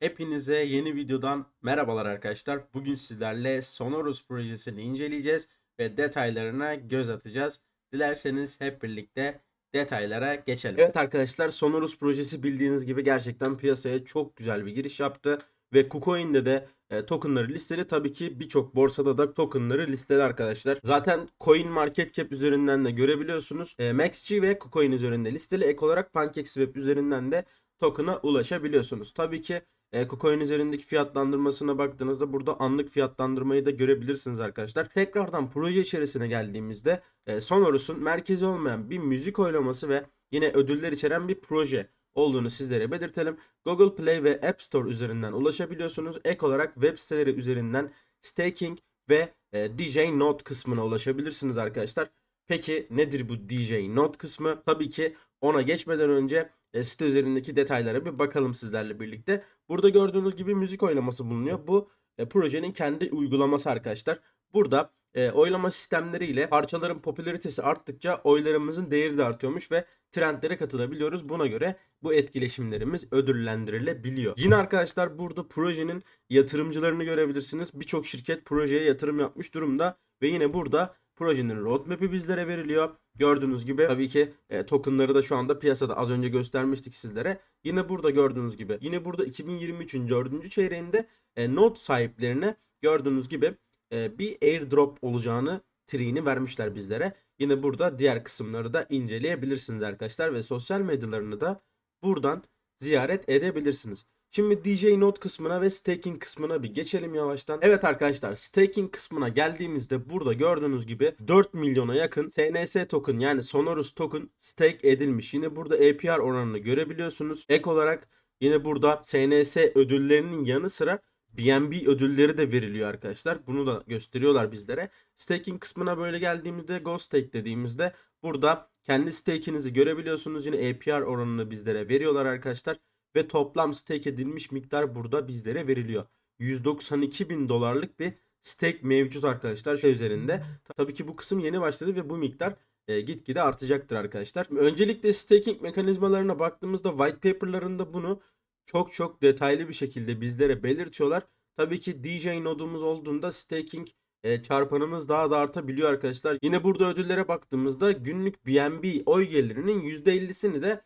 Hepinize yeni videodan merhabalar arkadaşlar. Bugün sizlerle Sonorus projesini inceleyeceğiz ve detaylarına göz atacağız. Dilerseniz hep birlikte detaylara geçelim. Evet arkadaşlar Sonorus projesi bildiğiniz gibi gerçekten piyasaya çok güzel bir giriş yaptı. Ve KuCoin'de de e, tokenları listeli. Tabii ki birçok borsada da tokenları listeli arkadaşlar. Zaten CoinMarketCap üzerinden de görebiliyorsunuz. E, MaxG ve KuCoin üzerinde listeli. Ek olarak PancakeSwap üzerinden de token'a ulaşabiliyorsunuz. Tabii ki e, KuCoin üzerindeki fiyatlandırmasına baktığınızda burada anlık fiyatlandırmayı da görebilirsiniz arkadaşlar. Tekrardan proje içerisine geldiğimizde e, Sonorus'un merkezi olmayan bir müzik oylaması ve yine ödüller içeren bir proje olduğunu sizlere belirtelim. Google Play ve App Store üzerinden ulaşabiliyorsunuz. Ek olarak web siteleri üzerinden staking ve e, DJ Note kısmına ulaşabilirsiniz arkadaşlar. Peki nedir bu DJ Note kısmı? Tabii ki ona geçmeden önce site üzerindeki detaylara bir bakalım sizlerle birlikte. Burada gördüğünüz gibi müzik oylaması bulunuyor. Bu e, projenin kendi uygulaması arkadaşlar. Burada e, oylama sistemleriyle parçaların popülaritesi arttıkça oylarımızın değeri de artıyormuş ve trendlere katılabiliyoruz. Buna göre bu etkileşimlerimiz ödüllendirilebiliyor. Yine arkadaşlar burada projenin yatırımcılarını görebilirsiniz. Birçok şirket projeye yatırım yapmış durumda ve yine burada projenin roadmap'i bizlere veriliyor. Gördüğünüz gibi tabii ki e, tokenları da şu anda piyasada az önce göstermiştik sizlere. Yine burada gördüğünüz gibi yine burada 2023'ün 4. çeyreğinde e, node sahiplerine gördüğünüz gibi e, bir airdrop olacağını triğini vermişler bizlere. Yine burada diğer kısımları da inceleyebilirsiniz arkadaşlar ve sosyal medyalarını da buradan ziyaret edebilirsiniz. Şimdi DJ Note kısmına ve staking kısmına bir geçelim yavaştan. Evet arkadaşlar staking kısmına geldiğimizde burada gördüğünüz gibi 4 milyona yakın SNS token yani Sonorus token stake edilmiş. Yine burada APR oranını görebiliyorsunuz. Ek olarak yine burada SNS ödüllerinin yanı sıra BNB ödülleri de veriliyor arkadaşlar. Bunu da gösteriyorlar bizlere. Staking kısmına böyle geldiğimizde Ghost Stake dediğimizde burada kendi stake'inizi görebiliyorsunuz. Yine APR oranını bizlere veriyorlar arkadaşlar. Ve toplam stake edilmiş miktar burada bizlere veriliyor. 192 bin dolarlık bir stake mevcut arkadaşlar şey üzerinde. Tabii ki bu kısım yeni başladı ve bu miktar e, gitgide artacaktır arkadaşlar. Öncelikle staking mekanizmalarına baktığımızda white paper'larında bunu çok çok detaylı bir şekilde bizlere belirtiyorlar. Tabii ki DJ nodumuz olduğunda staking e, çarpanımız daha da artabiliyor arkadaşlar. Yine burada ödüllere baktığımızda günlük BNB oy gelirinin %50'sini de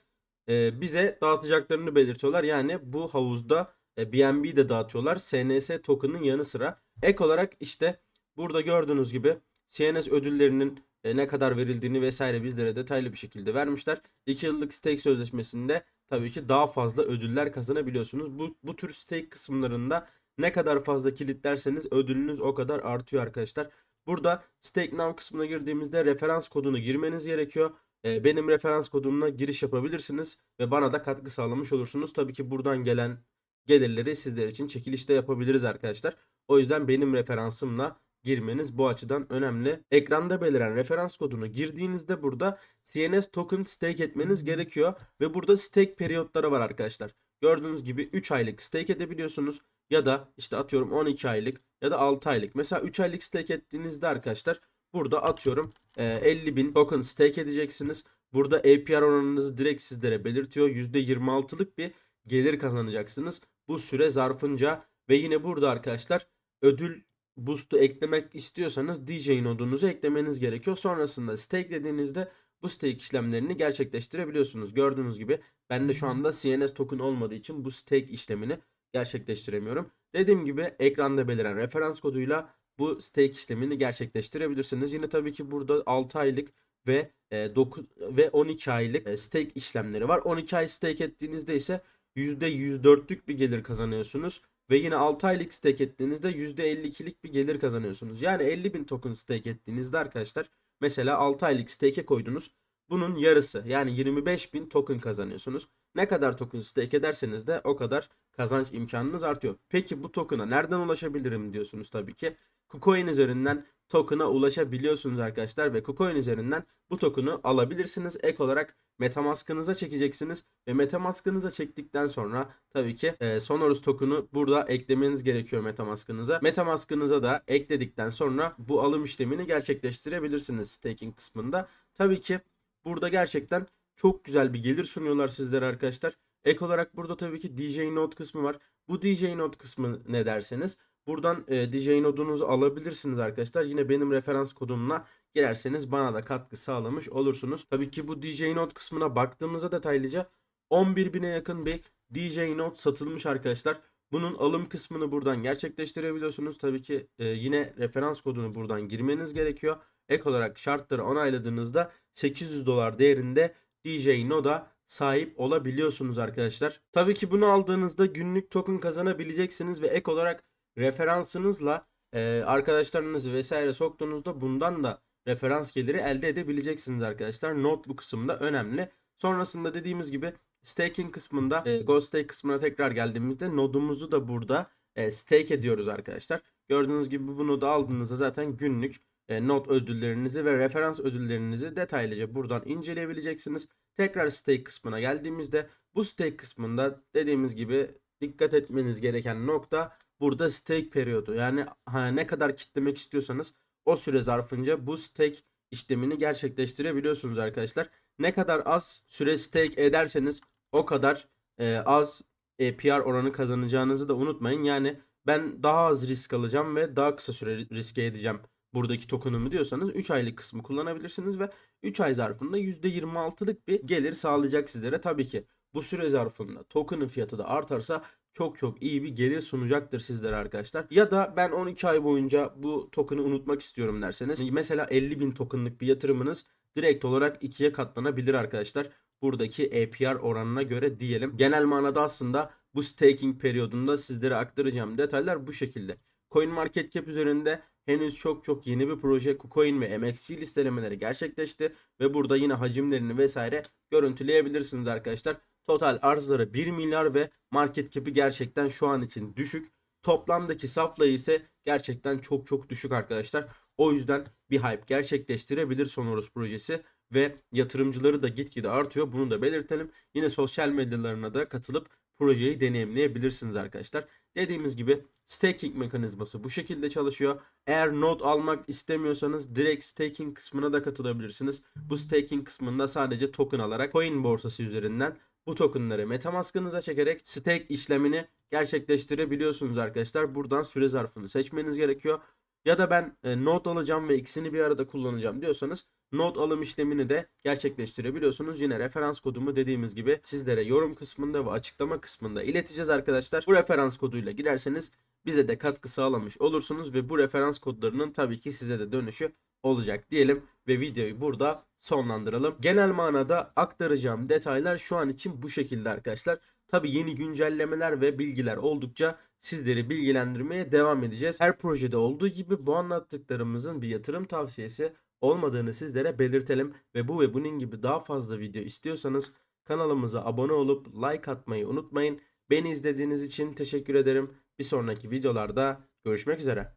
e, bize dağıtacaklarını belirtiyorlar. Yani bu havuzda e, BNB de dağıtıyorlar. SNS token'ın yanı sıra. Ek olarak işte burada gördüğünüz gibi CNS ödüllerinin e, ne kadar verildiğini vesaire bizlere detaylı bir şekilde vermişler. 2 yıllık stake sözleşmesinde tabii ki daha fazla ödüller kazanabiliyorsunuz. Bu, bu tür stake kısımlarında ne kadar fazla kilitlerseniz ödülünüz o kadar artıyor arkadaşlar. Burada Stake Now kısmına girdiğimizde referans kodunu girmeniz gerekiyor. Ee, benim referans kodumla giriş yapabilirsiniz ve bana da katkı sağlamış olursunuz. Tabii ki buradan gelen gelirleri sizler için çekilişte yapabiliriz arkadaşlar. O yüzden benim referansımla girmeniz bu açıdan önemli. Ekranda beliren referans kodunu girdiğinizde burada CNS token stake etmeniz gerekiyor ve burada stake periyotları var arkadaşlar. Gördüğünüz gibi 3 aylık stake edebiliyorsunuz ya da işte atıyorum 12 aylık ya da 6 aylık. Mesela 3 aylık stake ettiğinizde arkadaşlar burada atıyorum 50 bin token stake edeceksiniz. Burada APR oranınızı direkt sizlere belirtiyor. %26'lık bir gelir kazanacaksınız bu süre zarfınca ve yine burada arkadaşlar ödül boost'u eklemek istiyorsanız DJ nodunuzu eklemeniz gerekiyor. Sonrasında stake dediğinizde bu stake işlemlerini gerçekleştirebiliyorsunuz. Gördüğünüz gibi ben de şu anda CNS token olmadığı için bu stake işlemini gerçekleştiremiyorum. Dediğim gibi ekranda beliren referans koduyla bu stake işlemini gerçekleştirebilirsiniz. Yine tabii ki burada 6 aylık ve 9 ve 12 aylık stake işlemleri var. 12 ay stake ettiğinizde ise %104'lük bir gelir kazanıyorsunuz. Ve yine 6 aylık stake ettiğinizde %52'lik bir gelir kazanıyorsunuz. Yani 50 bin token stake ettiğinizde arkadaşlar mesela 6 aylık stake'e koydunuz. Bunun yarısı yani 25 bin token kazanıyorsunuz. Ne kadar token stake ederseniz de o kadar kazanç imkanınız artıyor. Peki bu token'a nereden ulaşabilirim diyorsunuz tabii ki. KuCoin üzerinden token'a ulaşabiliyorsunuz arkadaşlar ve KuCoin üzerinden bu token'ı alabilirsiniz. Ek olarak Metamask'ınıza çekeceksiniz ve Metamask'ınıza çektikten sonra tabii ki e, Sonorus token'ı burada eklemeniz gerekiyor Metamask'ınıza. Metamask'ınıza da ekledikten sonra bu alım işlemini gerçekleştirebilirsiniz staking kısmında. Tabii ki burada gerçekten çok güzel bir gelir sunuyorlar sizlere arkadaşlar. Ek olarak burada tabii ki DJ Note kısmı var. Bu DJ Note kısmı ne derseniz buradan e, DJ Node'unuzu alabilirsiniz arkadaşlar. Yine benim referans kodumla girerseniz bana da katkı sağlamış olursunuz. Tabii ki bu DJ Note kısmına baktığımızda detaylıca 11.000'e yakın bir DJ Note satılmış arkadaşlar. Bunun alım kısmını buradan gerçekleştirebiliyorsunuz. Tabii ki e, yine referans kodunu buradan girmeniz gerekiyor. Ek olarak şartları onayladığınızda 800 dolar değerinde DJ Node'a sahip olabiliyorsunuz arkadaşlar. Tabii ki bunu aldığınızda günlük token kazanabileceksiniz ve ek olarak referansınızla e, arkadaşlarınızı vesaire soktuğunuzda bundan da referans geliri elde edebileceksiniz arkadaşlar. Note bu kısımda önemli. Sonrasında dediğimiz gibi staking kısmında e, Ghost Stake kısmına tekrar geldiğimizde nodumuzu da burada e, stake ediyoruz arkadaşlar. Gördüğünüz gibi bu nodu aldığınızda zaten günlük e, not ödüllerinizi ve referans ödüllerinizi detaylıca buradan inceleyebileceksiniz. Tekrar stake kısmına geldiğimizde bu stake kısmında dediğimiz gibi dikkat etmeniz gereken nokta burada stake periyodu. Yani ne kadar kitlemek istiyorsanız o süre zarfınca bu stake işlemini gerçekleştirebiliyorsunuz arkadaşlar. Ne kadar az süre stake ederseniz o kadar e, az APR oranı kazanacağınızı da unutmayın. Yani ben daha az risk alacağım ve daha kısa süre riske edeceğim buradaki tokenumu diyorsanız 3 aylık kısmı kullanabilirsiniz ve 3 ay zarfında %26'lık bir gelir sağlayacak sizlere. Tabii ki bu süre zarfında token'ın fiyatı da artarsa çok çok iyi bir gelir sunacaktır sizlere arkadaşlar. Ya da ben 12 ay boyunca bu token'ı unutmak istiyorum derseniz mesela 50 bin token'lık bir yatırımınız direkt olarak ikiye katlanabilir arkadaşlar. Buradaki APR oranına göre diyelim. Genel manada aslında bu staking periyodunda sizlere aktaracağım detaylar bu şekilde. CoinMarketCap üzerinde henüz çok çok yeni bir proje KuCoin ve MXC listelemeleri gerçekleşti ve burada yine hacimlerini vesaire görüntüleyebilirsiniz arkadaşlar. Total arzları 1 milyar ve market cap'i gerçekten şu an için düşük. Toplamdaki saflayı ise gerçekten çok çok düşük arkadaşlar. O yüzden bir hype gerçekleştirebilir Sonoros projesi ve yatırımcıları da gitgide artıyor. Bunu da belirtelim. Yine sosyal medyalarına da katılıp projeyi deneyimleyebilirsiniz arkadaşlar. Dediğimiz gibi staking mekanizması bu şekilde çalışıyor. Eğer node almak istemiyorsanız direkt staking kısmına da katılabilirsiniz. Bu staking kısmında sadece token alarak coin borsası üzerinden bu tokenları Metamask'ınıza çekerek stake işlemini gerçekleştirebiliyorsunuz arkadaşlar. Buradan süre zarfını seçmeniz gerekiyor. Ya da ben e, node alacağım ve ikisini bir arada kullanacağım diyorsanız node alım işlemini de gerçekleştirebiliyorsunuz. Yine referans kodumu dediğimiz gibi sizlere yorum kısmında ve açıklama kısmında ileteceğiz arkadaşlar. Bu referans koduyla girerseniz bize de katkı sağlamış olursunuz ve bu referans kodlarının tabii ki size de dönüşü olacak diyelim ve videoyu burada sonlandıralım. Genel manada aktaracağım detaylar şu an için bu şekilde arkadaşlar. Tabi yeni güncellemeler ve bilgiler oldukça sizleri bilgilendirmeye devam edeceğiz. Her projede olduğu gibi bu anlattıklarımızın bir yatırım tavsiyesi olmadığını sizlere belirtelim ve bu ve bunun gibi daha fazla video istiyorsanız kanalımıza abone olup like atmayı unutmayın. Beni izlediğiniz için teşekkür ederim. Bir sonraki videolarda görüşmek üzere.